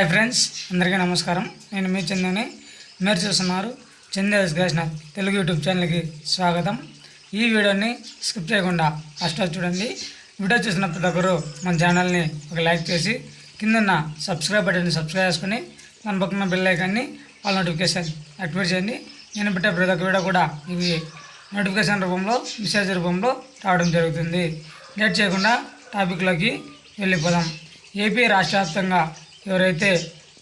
Hi friends అందరికీ నమస్కారం. నేను మీ చందని. మీరు చూస్తున్నారు చందేస్ గేషన్ తెలుగు యూట్యూబ్ ఛానల్కి స్వాగతం. ఈ వీడియోని స్కిప్ చేయకుండా ఫస్ట్ చూడండి. వీడియో చూసిన ప్రతి ఒక్కరు మన ఛానల్ని ఒక లైక్ చేసి కిందన్న సబ్స్క్రైబ్ బటన్ని సబ్స్క్రైబ్ చేసుకుని మన పక్కన బెల్ ఐకాన్ని వాళ్ళ నోటిఫికేషన్ యాక్టివేట్ చేయండి. నేను పెట్టే ప్రతి ఒక్క వీడియో కూడా ఇవి నోటిఫికేషన్ రూపంలో మెసేజ్ రూపంలో రావడం జరుగుతుంది. లేట్ చేయకుండా టాపిక్లోకి వెళ్ళిపోదాం. ఏపీ రాష్ట్ర వ్యాప్తంగా ఎవరైతే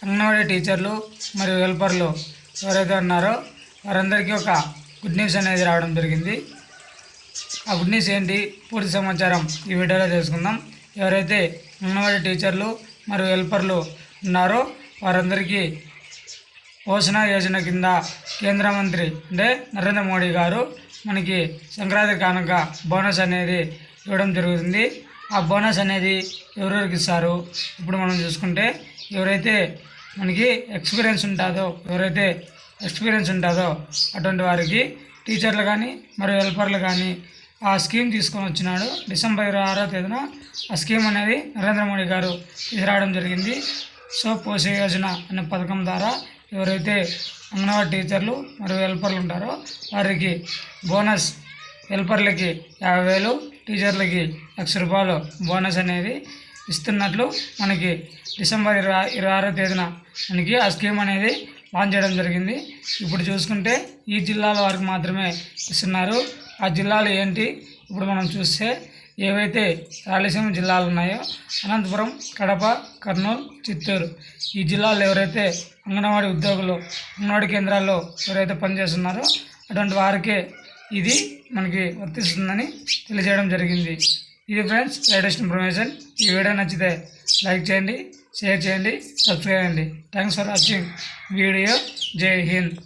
అంగన్వాడీ టీచర్లు మరియు హెల్పర్లు ఎవరైతే ఉన్నారో వారందరికీ ఒక గుడ్ న్యూస్ అనేది రావడం జరిగింది. ఆ గుడ్ న్యూస్ ఏంటి? పూర్తి సమాచారం ఈ వీడియోలో తెలుసుకుందాం. ఎవరైతే అంగన్వాడీ టీచర్లు మరియు హెల్పర్లు ఉన్నారో వారందరికీ పోషణ యోజన కింద కేంద్ర మంత్రి అంటే నరేంద్ర మోడీ గారు మనకి సంక్రాంతి కానుక బోనస్ అనేది ఇవ్వడం జరుగుతుంది. ఆ బోనస్ అనేది ఎవరెవరికి ఇస్తారు? ఇప్పుడు మనం చూసుకుంటే ఎవరైతే మనకి ఎక్స్పీరియన్స్ ఉంటుందో ఎవరైతే ఎక్స్పీరియన్స్ ఉంటుందో అటువంటి వారికి టీచర్లు కానీ మరియు హెల్పర్లు కానీ ఆ స్కీమ్ తీసుకొని వచ్చినాడు. డిసెంబర్ ఇరవై ఆరో తేదీన ఆ స్కీమ్ అనేది నరేంద్ర మోడీ గారు తీసుకురావడం జరిగింది. సో పోషణ యోజన అనే పథకం ద్వారా ఎవరైతే అంగన్వాడీ టీచర్లు మరియు హెల్పర్లు ఉంటారో వారికి బోనస్ హెల్పర్లకి యాభై వేలు టీచర్లకి లక్ష రూపాయలు బోనస్ అనేది ఇస్తున్నట్లు మనకి డిసెంబర్ ఇరవై ఇరవై ఆరో తేదీన మనకి ఆ స్కీమ్ అనేది లాంచ్ చేయడం జరిగింది. ఇప్పుడు చూసుకుంటే ఈ జిల్లాల వారికి మాత్రమే ఇస్తున్నారు. ఆ జిల్లాలు ఏంటి? ఇప్పుడు మనం చూస్తే ఏవైతే రాయలసీమ జిల్లాలు ఉన్నాయో అనంతపురం కడప కర్నూలు చిత్తూరు ఈ జిల్లాలో ఎవరైతే అంగన్వాడీ ఉద్యోగులు అంగన్వాడీ కేంద్రాల్లో ఎవరైతే పనిచేస్తున్నారో అటువంటి వారికే ఇది మనకి వర్తిస్తుందని తెలియజేయడం జరిగింది. ఇది ఫ్రెండ్స్ లేటెస్ట్ ఇన్ఫర్మేషన్ ఈ వీడియో నచ్చితే లైక్ చేయండి షేర్ చేయండి సబ్స్క్రైబ్ చేయండి. Thanks for watching video Jai Hind